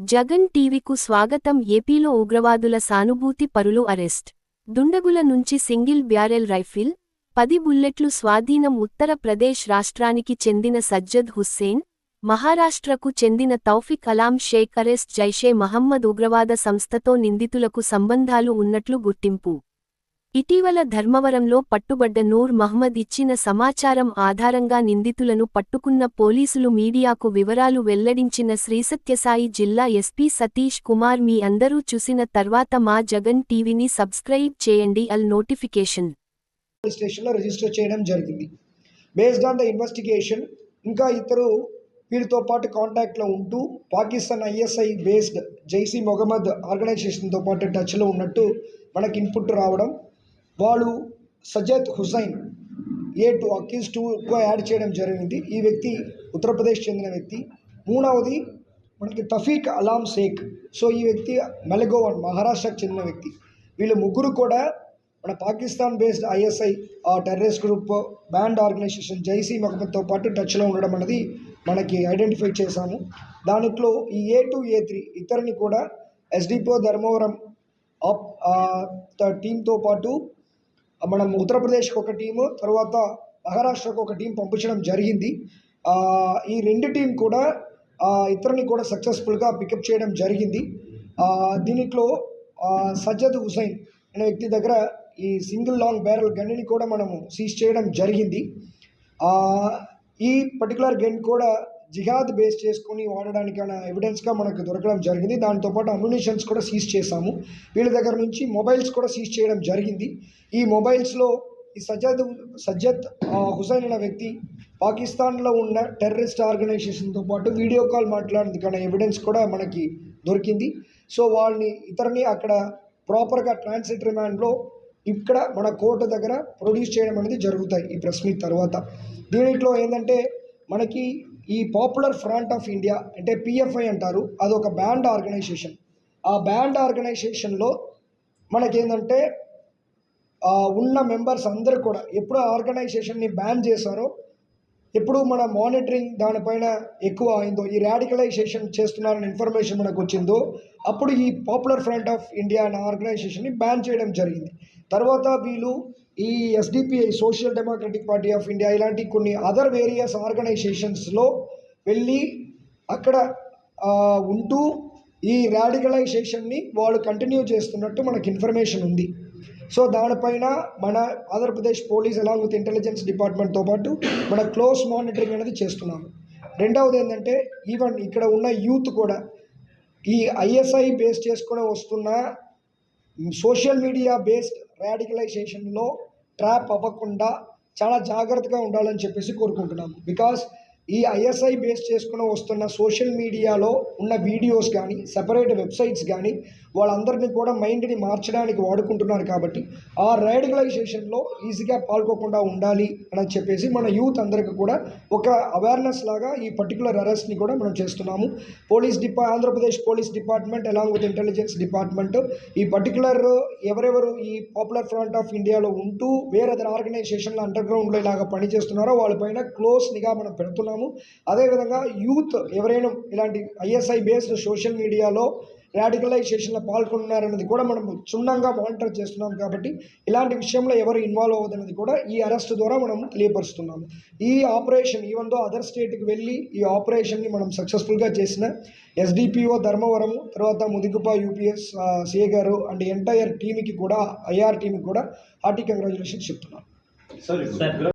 జగన్ టీవీకు స్వాగతం ఏపీలో ఉగ్రవాదుల సానుభూతి పరులు అరెస్ట్. దుండగుల నుంచి సింగిల్ బ్యారెల్ రైఫిల్ పది బుల్లెట్లు స్వాధీనం ఉత్తర ప్రదేశ్ రాష్ట్రానికి చెందిన సజ్జద్ హుస్సేన్ మహారాష్ట్రకు చెందిన తౌఫిక్ అలాం షేక్ అరెస్ట్ జైషే మహమ్మద్ ఉగ్రవాద సంస్థతో నిందితులకు సంబంధాలు ఉన్నట్లు గుర్తింపు. ఇటీవల ధర్మవరంలో పట్టుబడ్డ నూర్ మహ్మద్ ఇచ్చిన సమాచారం ఆధారంగా నిందితులను పట్టుకున్న పోలీసులు మీడియాకు వివరాలు వెల్లడించిన శ్రీసత్యసాయి జిల్లా ఎస్పీ సతీష్ కుమార్ మీ అందరూ చూసిన తర్వాత మా జగన్ టీవీని సబ్స్క్రైబ్ చేయండి అల్ నోటిఫికేషన్. స్టేషన్లో రిజిస్టర్ చేయడం జరిగింది. బేస్డ్ ఆన్ ద ఇన్వెస్టిగేషన్ ఇంకా ఇతరు వీరితో పాటు కాంటాక్ట్లో ఉంటూ పాకిస్తాన్ ఐఎస్ఐ బేస్డ్ జైసీ మొహమ్మద్ ఆర్గనైజేషన్తో పాటు టచ్లో ఉన్నట్టు మనకి ఇన్పుట్ రావడం వాళ్ళు Sajad Hussain A two accused టూగా యాడ్ చేయడం జరిగింది. ఈ వ్యక్తి ఉత్తరప్రదేశ్ చెందిన వ్యక్తి. మూడవది మనకి తఫీక్ అలాం షేక్. సో ఈ వ్యక్తి మెలగోవన్ మహారాష్ట్రకు చెందిన వ్యక్తి. వీళ్ళు ముగ్గురు కూడా మన పాకిస్తాన్ బేస్డ్ ఐఎస్ఐ ఆ terrorist group band organization Jaish e మహమ్మద్తో పాటు టచ్లో ఉండడం అనేది మనకి ఐడెంటిఫై చేశాము. దాంట్లో ఈ ఏ టూ ఏ త్రీ ఇద్దరిని కూడా ఎస్డిపో ధర్మవరం ఆప్ టీంతో పాటు మనం ఉత్తరప్రదేశ్కి ఒక టీము తర్వాత మహారాష్ట్రకు ఒక టీం పంపించడం జరిగింది. ఈ రెండు టీం కూడా ఇతరుని కూడా సక్సెస్ఫుల్గా పికప్ చేయడం జరిగింది. దీనిట్లో దీనిలో సజ్జద్ హుసైన్ అనే వ్యక్తి దగ్గర ఈ సింగిల్ లాంగ్ బ్యారల్ గన్నిని కూడా మనము సీజ్ చేయడం జరిగింది. ఈ పర్టికులర్ గన్ కూడా జిహాద్ బేస్ చేసుకొని వాడడానికి ఎవిడెన్స్గా మనకు దొరకడం జరిగింది. దాంతోపాటు అమ్యునిషన్స్ కూడా సీజ్ చేశాము. వీళ్ళ దగ్గర నుంచి మొబైల్స్ కూడా సీజ్ చేయడం జరిగింది. ఈ మొబైల్స్లో ఈ సజ్జద్ సజ్జద్ హుసైన్ అనే వ్యక్తి పాకిస్తాన్లో ఉన్న టెర్రరిస్ట్ ఆర్గనైజేషన్తో పాటు వీడియో కాల్ మాట్లాడేందుకు ఎవిడెన్స్ కూడా మనకి దొరికింది. సో వాళ్ళని ఇతరుని అక్కడ ప్రాపర్గా ట్రాన్సిట్ రిమాండ్లో ఇక్కడ మన కోర్టు దగ్గర ప్రొడ్యూస్ చేయడం అనేది జరుగుతాయి ఈ ప్రెస్ మీట్ తర్వాత. దీంట్లో ఏంటంటే మనకి ఈ పాపులర్ ఫ్రంట్ ఆఫ్ ఇండియా అంటే పిఎఫ్ఐ అంటారు అదొక బ్యాండ్ ఆర్గనైజేషన్ ఆ బ్యాండ్ ఆర్గనైజేషన్లో మనకేంటంటే ఉన్న మెంబర్స్ అందరూ కూడా ఎప్పుడు ఆర్గనైజేషన్ని బ్యాన్ చేశారో ఎప్పుడు మన మానిటరింగ్ దానిపైన ఎక్కువ అయిందో ఈ రాడికలైజేషన్ చేస్తున్నారని ఇన్ఫర్మేషన్ మనకు వచ్చిందో అప్పుడు ఈ పాపులర్ ఫ్రంట్ ఆఫ్ ఇండియా అనే ఆర్గనైజేషన్ని బ్యాన్ చేయడం జరిగింది. తర్వాత వీళ్ళు ఈ SDPI social democratic party of India ఇలాంటి కొన్ని అదర్ వేరియస్ ఆర్గనైజేషన్స్లో వెళ్ళి అక్కడ ఉంటూ ఈ రాడికలైజేషన్ని వాళ్ళు కంటిన్యూ చేస్తున్నట్టు మనకి ఇన్ఫర్మేషన్ ఉంది. సో దానిపైన మన Andhra Pradesh police along with intelligence డిపార్ట్మెంట్తో పాటు మన క్లోజ్ మానిటరింగ్ అనేది చేస్తున్నాము. రెండవది ఏంటంటే ఈవెన్ ఇక్కడ ఉన్న యూత్ కూడా ఈ ఐఎస్ఐ బేస్ చేసుకుని వస్తున్న సోషల్ మీడియా బేస్డ్ రాడికలైజేషన్లో ట్రాప్ అవ్వకుండా చాలా జాగ్రత్తగా ఉండాలని చెప్పేసి కోరుకుంటున్నాము. బికాస్ ఈ ఐఎస్ఐ బేస్ చేసుకుని వస్తున్న సోషల్ మీడియాలో ఉన్న వీడియోస్ కానీ సెపరేట్ వెబ్సైట్స్ కానీ వాళ్ళందరినీ కూడా మైండ్ని మార్చడానికి వాడుకుంటున్నారు కాబట్టి ఆ రైడిగలైజేషన్లో ఈజీగా పాల్గొకుండా ఉండాలి అని చెప్పేసి మన యూత్ అందరికీ కూడా ఒక అవేర్నెస్ లాగా ఈ పర్టికులర్ అరెస్ట్ని కూడా మనం చేస్తున్నాము. Police డిపా Andhra Pradesh police department along with intelligence department ఈ పర్టికులర్ ఎవరెవరు ఈ పాపులర్ ఫ్రంట్ ఆఫ్ ఇండియాలో ఉంటూ వేరే అదర్ ఆర్గనైజేషన్లో అండర్ గ్రౌండ్లో ఇలాగ పనిచేస్తున్నారో వాళ్ళపైన క్లోజ్ నిఘా మనం పెడుతున్నాము. అదేవిధంగా యూత్ ఎవరైనా ఇలాంటి ఐఎస్ఐ బేస్డ్ సోషల్ మీడియాలో రాడికలైజేషన్లో పాల్గొన్నారన్నది కూడా మనం క్షుణ్ణంగా మానిటర్ చేస్తున్నాం కాబట్టి ఇలాంటి విషయంలో ఎవరు ఇన్వాల్వ్ అవ్వదన్నది కూడా ఈ అరెస్ట్ ద్వారా మనం తెలియపరుస్తున్నాము. ఈ ఆపరేషన్ ఈవెన్ దో అదర్ స్టేట్కి వెళ్ళి ఈ ఆపరేషన్ని మనం సక్సెస్ఫుల్గా చేసిన ఎస్డిపిఓ ధర్మవరం తర్వాత ముదిగుప యూపీఎస్ సిఏ గారు అండ్ ఎంటైర్ టీమ్కి కూడా ఐఆర్ టీమ్కి కూడా హార్టీ కంగ్రాచులేషన్స్ చెప్తున్నాను సార్